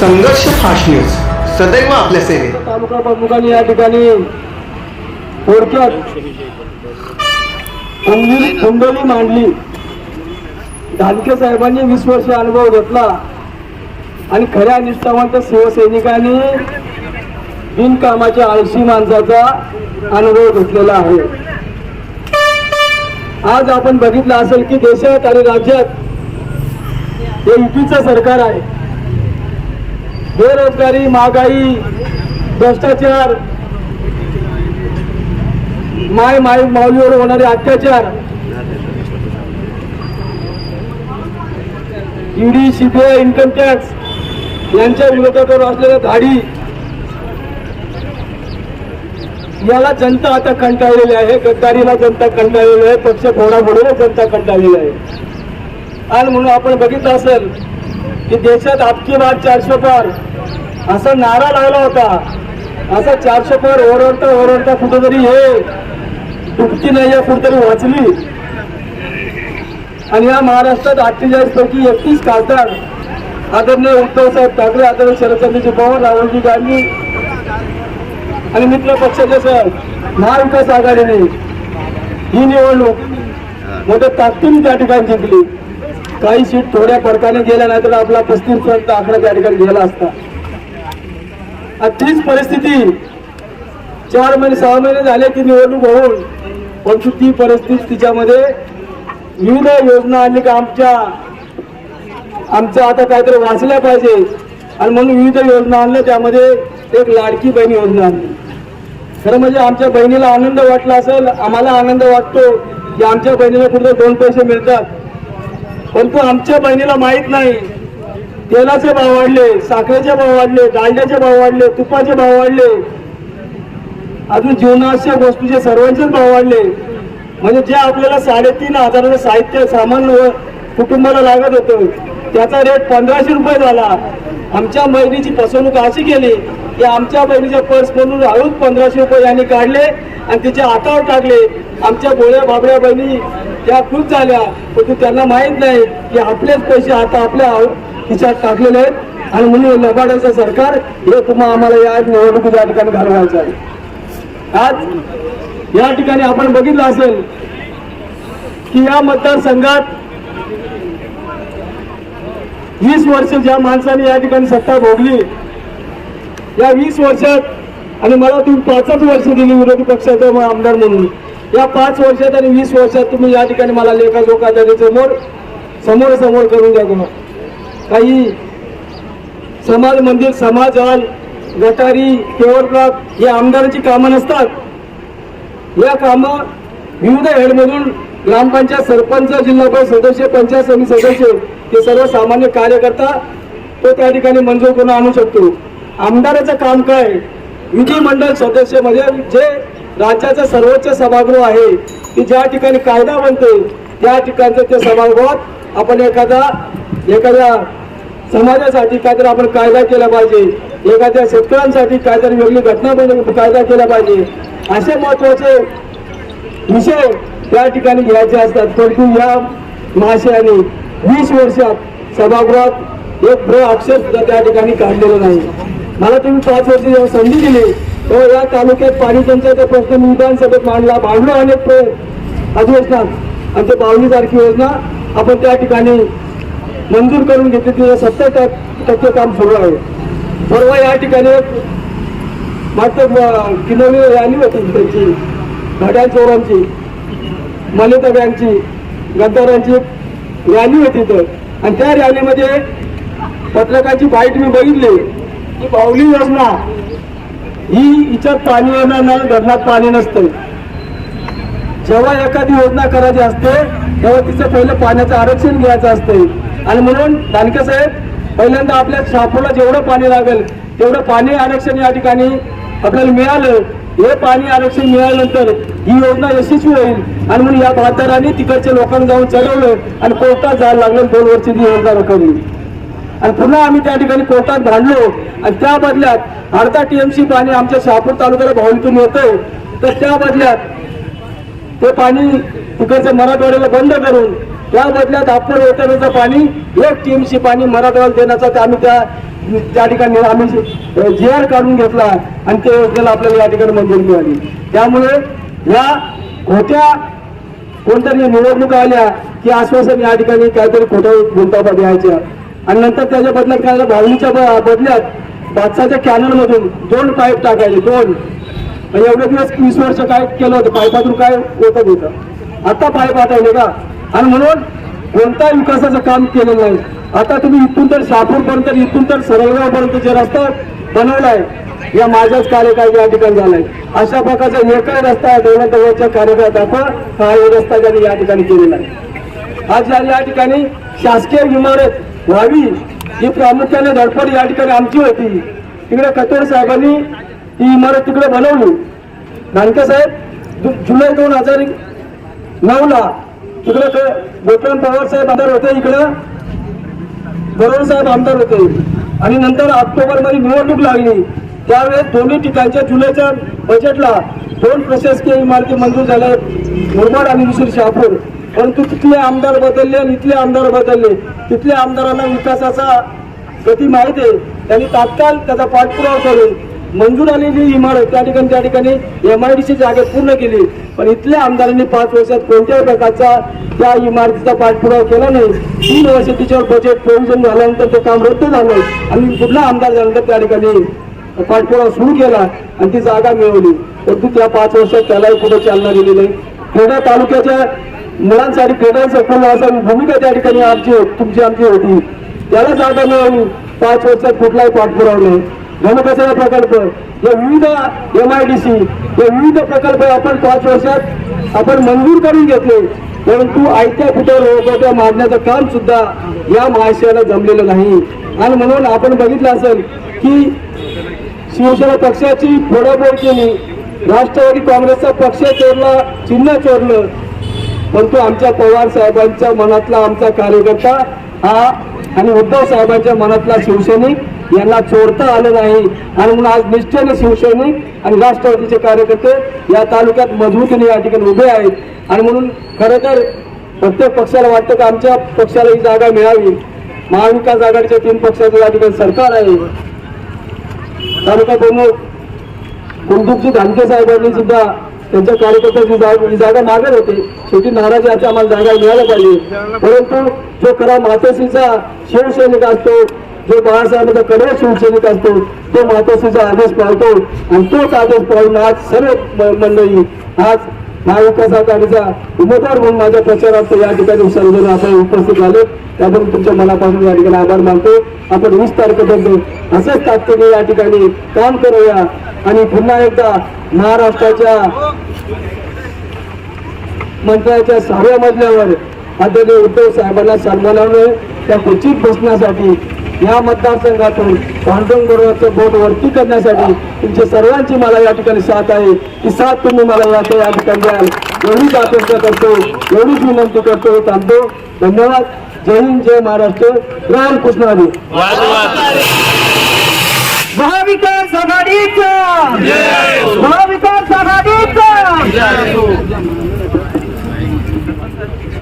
संघर्ष fast news. सदैव आपल्या सेवेत. तालुका प्रमुखांनी या ठिकाणी थोडक्यात कुंडली कुंडली मांडली. धानके साहेबांनी वीस वर्ष अनुभव घेतला. आणि खऱ्या निष्ठावंत शिवसैनिकांनी बिनकामाच्या आळशी माणसाचा अनुभव घेतलेला आहे. आज आपण बघितलं असेल की देशात आणि राज्यात हे युतीचं सरकार आहे. बेरोजगारी महागाई भ्रष्टाचार माय माय माऊलीवर होणारे अत्याचार. ईडी सीबीआय इन्कम टॅक्स यांच्या विरोधावर असलेल्या धाडी याला जनता आता कंटाळलेली आहे. गद्दारीला जनता कंटाळलेली आहे. पक्ष फोडाफोडीला जनता कंटाळलेली आहे. आणि म्हणून आपण बघितलं असेल की देशात आपकी बात चारशे पार असा नारा लागला होता. असा चारशे पार ओरडता ओरडता कुठेतरी हे डुबकी नाही या कुठेतरी वाचली. आणि या महाराष्ट्रात अठ्ठेचाळीस पैकी एकतीस खासदार आदरणीय उद्धव साहेब ठाकरे आदरणीय शरदचंद्रजी पवार राहुलजी गांधी आणि मित्र पक्षाचे सर महाविकास आघाडीने ही निवडणूक मोठ्या ताकदीने त्या ठिकाणी जिंकली. काही सीट थोड्या फरकाने गेल्या नाही तर आपला पस्तीस पर्यंत आकडा त्या ठिकाणी गेला असता. आणि तीच परिस्थिती चार महिने सहा महिने झाले की निवडणूक होऊन. परंतु ती परिस्थिती तिच्यामध्ये विविध योजना आणली का आमच्या आमच्या आता काहीतरी वाचल्या पाहिजे. आणि म्हणून विविध योजना आणल्या त्यामध्ये एक लाडकी बहीण योजना आणली. खरं म्हणजे आमच्या बहिणीला आनंद वाटला असेल आम्हाला आनंद वाटतो की आमच्या बहिणीला कुठे दोन पैसे मिळतात. परंतु आमच्या बहिणीला माहीत नाही तेलाचे भाव वाढले साखरेचे भाव वाढले डालड्याचे भाव वाढले तुपाचे भाव वाढले. अजून जीवनावश्यक वस्तूचे सर्वांचेच भाव वाढले. म्हणजे जे आपल्याला साडेतीन हजाराचं साहित्य सामान कुटुंबाला लागत होतं त्याचा रेट पंधराशे रुपये झाला. आमच्या बहिणीची फसवणूक अशी केली की आमच्या बहिणीच्या पर्स म्हणून हळूच पंधराशे रुपये यांनी काढले आणि तिच्या हातावर टाकले. आमच्या गोळ्या बाबड्या बहिणी त्या खूप झाल्या परंतु त्यांना माहीत नाही की आपलेच पैसे आता आपल्या खिशात टाकलेले आहेत. आणि म्हणून लबाडाचं सरकार हे तुम्हा आम्हाला या निवडणुकीच्या ठिकाणी घालवायचं आहे. आज या ठिकाणी आपण बघितलं असेल की या मतदारसंघात वीस वर्ष ज्या माणसाने या ठिकाणी सत्ता भोगली या वीस वर्षात आणि मला तुम्ही पाचच वर्ष दिली विरोधी पक्षाचा आमदार म्हणून. या पाच वर्षात आणि वीस वर्षात तुम्ही या ठिकाणी मला लेखाजोखा समोर समोर समोर करून द्या तुम्हाला काही समाज मंदिर समाज हॉल गटारी पेवर ब्लॉक हे आमदारांची कामं नसतात. या कामं विविध हेडमधून ग्रामपंचायत सरपंच जिल्हा परिषद सदस्य पंचायत समिती सदस्य हे सर्वसामान्य कार्यकर्ता तो त्या ठिकाणी मंजूर करून आणू शकतो. आमदाराचं काम काय? विधिमंडळ सदस्य म्हणजे जे राज्याचं सर्वोच्च सभागृह आहे की ज्या ठिकाणी कायदा बनते त्या ठिकाणचं त्या सभागृहात आपण एखादा एखाद्या समाजासाठी काहीतरी आपण कायदा केला पाहिजे एखाद्या शेतकऱ्यांसाठी काहीतरी वेगळी घटना कायदा केला पाहिजे असे महत्त्वाचे विषय त्या ठिकाणी घ्यायचे असतात. परंतु या महाशयाने वीस वर्षात सभागृहात एक भ्र अक्षर सुद्धा त्या ठिकाणी काढलेलं नाही. मला तुम्ही पाच वर्ष जेव्हा संधी दिली तेव्हा या तालुक्यात पाणी टंचाईचा प्रश्न मी विधानसभेत मांडला. मांडलो अनेक अधिवेशनात आणि ते बावली सारखी योजना आपण त्या ठिकाणी मंजूर करून घेतले तिथे सत्तर टक्के काम सुरू आहे. परवा या ठिकाणी मात्र किनवी रॅली होती त्यांची घड्याळ चोरांची मलिता गद्दारांची रॅली होती तर आणि त्या रॅलीमध्ये पत्रकाची बाईट मी बघितली. की बावली योजना ही हिच्यात पाणी येणार नाही धरणात पाणी नसतं जेव्हा एखादी योजना करायची असते तेव्हा तिचं पहिलं पाण्याचं आरक्षण घ्यायचं असतं आणि म्हणून दानके साहेब पहिल्यांदा आपल्या शापूला जेवढं पाणी लागेल तेवढं पाणी आरक्षण या ठिकाणी आपल्याला मिळालं. हे पाणी आरक्षण मिळाल्यानंतर ही योजना यशस्वी होईल. आणि म्हणून या बहादरांनी तिकडच्या लोकांना जाऊन चढवलं आणि कोर्टात जायला लागलं दोन वर्षी ती योजना रखवली आणि पुन्हा आम्ही त्या ठिकाणी कोर्टात भांडलो. आणि त्या बदल्यात अर्धा टीएमसी पाणी आमच्या शहापूर तालुक्याला भावलीतून येतंय तर त्या बदल्यात ते पाणी तिकडच्या मराठवाड्याला बंद करून त्या बदल्यात आपण येतानाचं पाणी एक टीएमसी पाणी मराठवाड्याला देण्याचा ते आम्ही त्या त्या ठिकाणी आम्ही जी आर काढून घेतला आणि ते योजनेला आपल्याला या ठिकाणी मंजुरी मिळाली. त्यामुळे या खोट्या कोणतरी निवडणुका आल्या की आश्वासन या ठिकाणी काहीतरी खोटं गुंताबा द्यायच्या आणि नंतर त्याच्या बदल्यात काय भावनीच्या बदल्यात बादशाच्या कॅनल मधून दोन पाईप टाकायचे दोन. एवढे दिवस वीस वर्ष काय केलं होतं? पाईपातून काय होतं होतं आता पाईप हटवले का? आणि म्हणून कोणताही विकासाचं काम केलं नाही. आता तुम्ही इथून तर शापूरपर्यंत इथून तर सरळगावपर्यंत जे रस्ता बनवलाय या माझ्याच कार्यकाळ या ठिकाणी झालाय. अशा प्रकारचा एकही रस्ता डेव्हलपमेंटच्या कार्यकाळात आपण हा एक रस्ता त्यांनी या ठिकाणी केलेला आहे. आज या- ठिकाणी शासकीय इमारत व्हावी ही प्रामुख्याने धडपड या ठिकाणी आमची होती. तिकडे कटोर साहेबांनी ही इमारत तिकडे बनवली. नानके साहेब जु- जुलै दोन हजार नऊ ला तिकडे क- पवार साहेब आमदार होते इकडं. बरोबर साहेब आमदार होते. आणि नंतर ऑक्टोबरमध्ये निवडणूक लागली. त्यावेळेस दोन्ही ठिकाणच्या जुलैच्या बजेटला दोन प्रशासकीय इमारती मंजूर झाल्या मुरमाड आणि दुसरी शहापूर. परंतु तिथले आमदार बदलले आणि इथले आमदार बदलले. तिथल्या आमदारांना विकासाचा गती माहीत आहे. त्यांनी तात्काळ त्याचा पाठपुरावा करून मंजूर आलेली इमारत त्या ठिकाणी त्या ठिकाणी एम आय डी सी जागेत पूर्ण केली. पण इथल्या आमदारांनी पाच वर्षात कोणत्याही प्रकारचा त्या इमारतीचा पाठपुरावा केला नाही. तीन वर्ष तिच्यावर बजेट प्रोव्हिजन झाल्यानंतर ते काम रद्द झालं आणि पुन्हा आमदार झाल्यानंतर त्या ठिकाणी पाठपुरावा सुरू केला आणि ती जागा मिळवली. परंतु त्या पाच वर्षात त्यालाही पुढे चालना दिली नाही. क्रीडा तालुक्याच्या मुलांसाठी क्रीडा सफल असा भूमिका त्या ठिकाणी आमची तुमची आमची होती. त्याला जागा मिळवली. पाच वर्षात कुठलाही पाठपुरावा नाही. घनकचरा प्रकल्प. या विविध एम आय डी सी या विविध प्रकल्प आपण पाच वर्षात आपण मंजूर करून घेतले. परंतु आयत्या फुटावर रोगोट्या मारण्याचं काम सुद्धा या महाशयाला जमलेलं नाही. आणि म्हणून आपण बघितलं असेल की शिवसेना पक्षाची फोडाफोड केली. राष्ट्रवादी काँग्रेसचा पक्ष चोरला चिन्ह चोरलं. परंतु आमच्या पवार साहेबांच्या मनातला आमचा कार्यकर्ता हा आणि उद्धव साहेबांच्या मनातला शिवसैनिक यांना चोरता आलं नाही. आणि म्हणून आज निष्ठेने शिवसैनिक आणि राष्ट्रवादीचे कार्यकर्ते या तालुक्यात मजबूतीने या ठिकाणी उभे आहेत. आणि म्हणून खरं तर प्रत्येक पक्षाला वाटतं की आमच्या पक्षाला ही जागा मिळावी. महाविकास आघाडीच्या तीन पक्षाचं या ठिकाणी सरकार आहे. तालुका प्रमुख कुलदीपजी धानके साहेबांनी सुद्धा त्यांच्या कार्यकर्त्यांची जागा जागा मागत होते. शेवटी नाराजी आता आम्हाला जागा मिळायला पाहिजे. परंतु जो खरा मातोश्रीचा शिवसैनिक असतो जो बाळासाहेबांचा कडवा शिवसैनिक असतो तो मातोश्रीचा आदेश पाळतो आणि तोच आदेश पाळून आज सर्व मंडळी आज महाविकास आघाडीचा उमेदवार म्हणून माझ्या प्रचारात या ठिकाणी सर्वजण आपण उपस्थित आले त्याबद्दल तुमच्या मनापासून या ठिकाणी आभार मानतो. आपण वीस तारखेपर्यंत असेच तात्पर्य या ठिकाणी काम करूया. आणि पुन्हा एकदा महाराष्ट्राच्या मंत्र्याच्या सहाव्या मजल्यावर आदरणीय उद्धव साहेबांना सन्मानानं त्या खुर्चीत बसण्यासाठी या मतदारसंघातून पांडुरंग बरोबरचं बोट वरती करण्यासाठी तुमच्या सर्वांची मला या ठिकाणी साथ आहे. ती साथ तुम्ही मला या या ठिकाणी द्याल. एवढीच अपेक्षा करतो एवढीच विनंती करतो थांबतो. धन्यवाद. जय हिंद जय महाराष्ट्र. रामकृष्ण हरी. महाविकास आघाडीचा! महाविकास आघाडीचा!